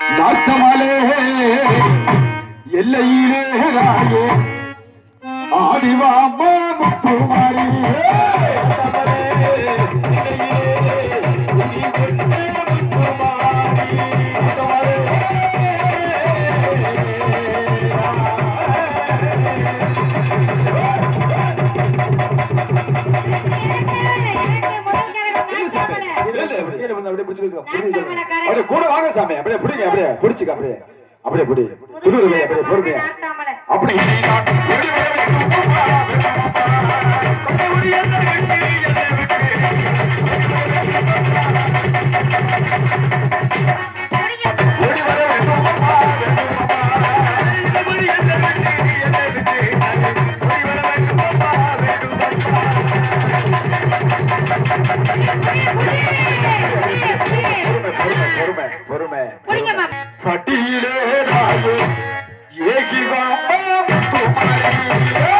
நாட்டமலே எல்லையிலே ராயே. அப்படியே கூட வாங்க சாமி. அப்படியே பிடிங்க அப்படியே பிடிச்சுக்க அப்படியே. அப்படியே பிடி. துணுருமே அப்படியே பொறுமையா. அப்படி. ஓடி ये जीवा बात तुम्हारी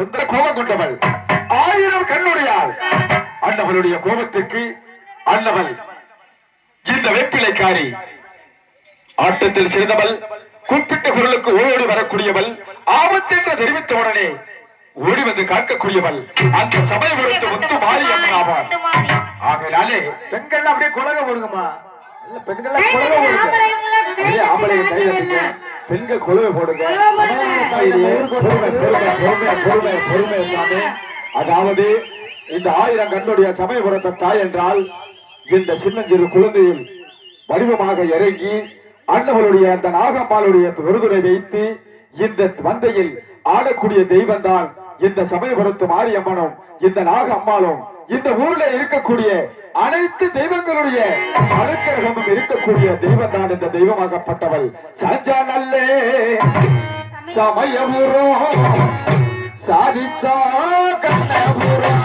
சுந்தர கோபம் கொண்டவள். ஆயிரம் கண்ணுடையாள். அண்ணவளுடைய கோபத்திற்கு அண்ணவள். இந்த வெப்பிலைக்காரி. ஆட்டத்தில் சிறந்தவள். கூப்பிட்ட குரலுக்கு ஓடி வரக்கூடியவள். ஆபத்து என்று தெரிவித்த உடனே ஓடி வந்து காக்கக்கூடியவள். அந்த சமயபுரத்து முத்து மாரியம்மன் ஆவார் ஆகையாலே பெண்கள் அப்படியே குலக போடுங்கம்மா பெண்கள் குலக போடுங்க ஆம்பளை பெண்கள் குலவை போடுங்க. அதாவது இந்த ஆயிரம் கண்ணுடைய சமயபுரத்த தாய் என்றால் இந்த சின்னஞ்சிறு குழந்தையில் வடிவமாக இறங்கி அண்ணவளுடைய அந்த நாகம்மாளுடைய விருதுரை வைத்து இந்த வந்தையில் ஆடக்கூடிய தெய்வம் தான் இந்த சமயபுரத்து மாரியம்மனும் இந்த நாக அம்மாளும் இந்த ஊர்ல இருக்கக்கூடிய அனைத்து தெய்வங்களுடைய அனுக்கிரகமும் இருக்கக்கூடிய தெய்வம் தான் இந்த தெய்வமாகப்பட்டவள். சஞ்சா நல்லே சமயபுரம் சாதிச்சா கண்ணபுரம்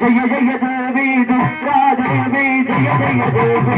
जय जय देवी दुर्गा देवी जय जय देवी